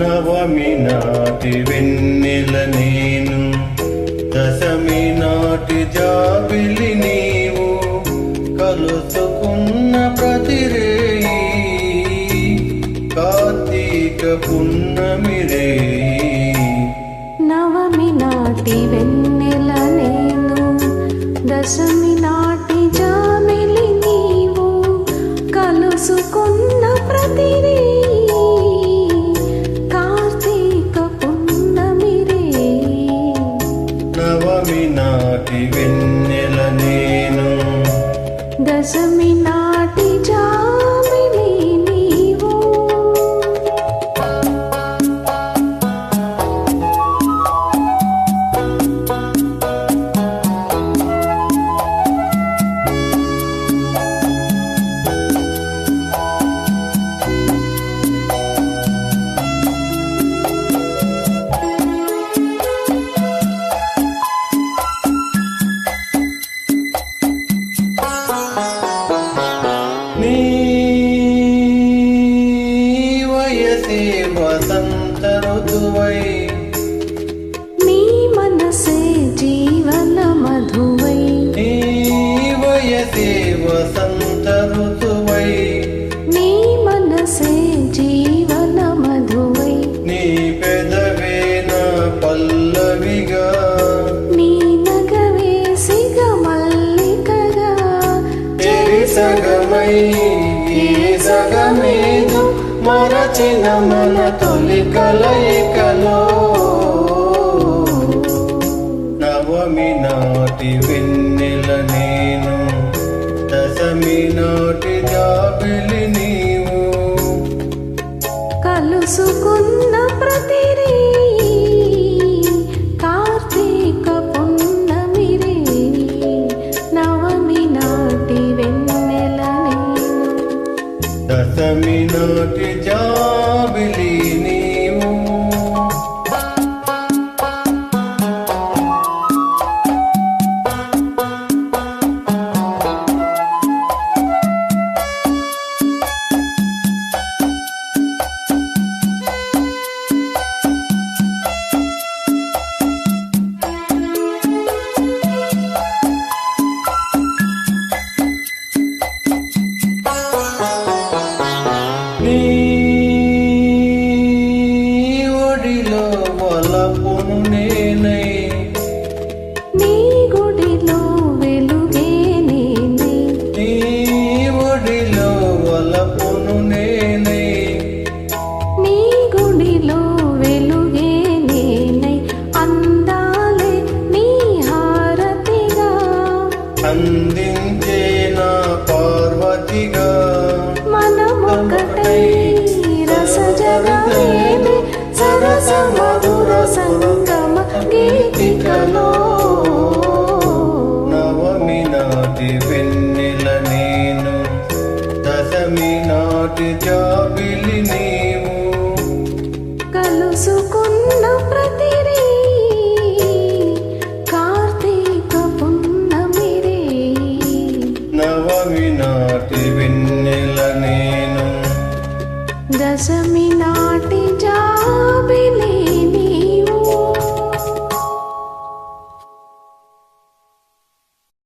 నవమి నాటి వెన్నెల నేను దశమి నాటి జాబిలి నీవు కలుసుకున్న ప్రతిరేయి కార్తీక పున్నమి రేయి. నవమి నాటి వెన్నెల నేను దశమి వెన్నెల నేను. దశమి వసంత ఋతువై నీ మనసే జీవన మధువై నీ వయసే వసంత ఋతువై నీ మనసే జీవన మధువై నీ పెదవే నా పల్లవిగా. నీ నగవే సిగ మల్లికగా చెరి సగమై ఏ సగమేదు మరచిన మన తొలి కలయికలో. నవమి నాటి వెన్నెల నేను దశమి నాటి జాబిలిని దశమి నాటి నేనై. నీ గుడిలో వెలుగే నేనై. అందాలే నీ హారతిగా. అందించే వెన్నెల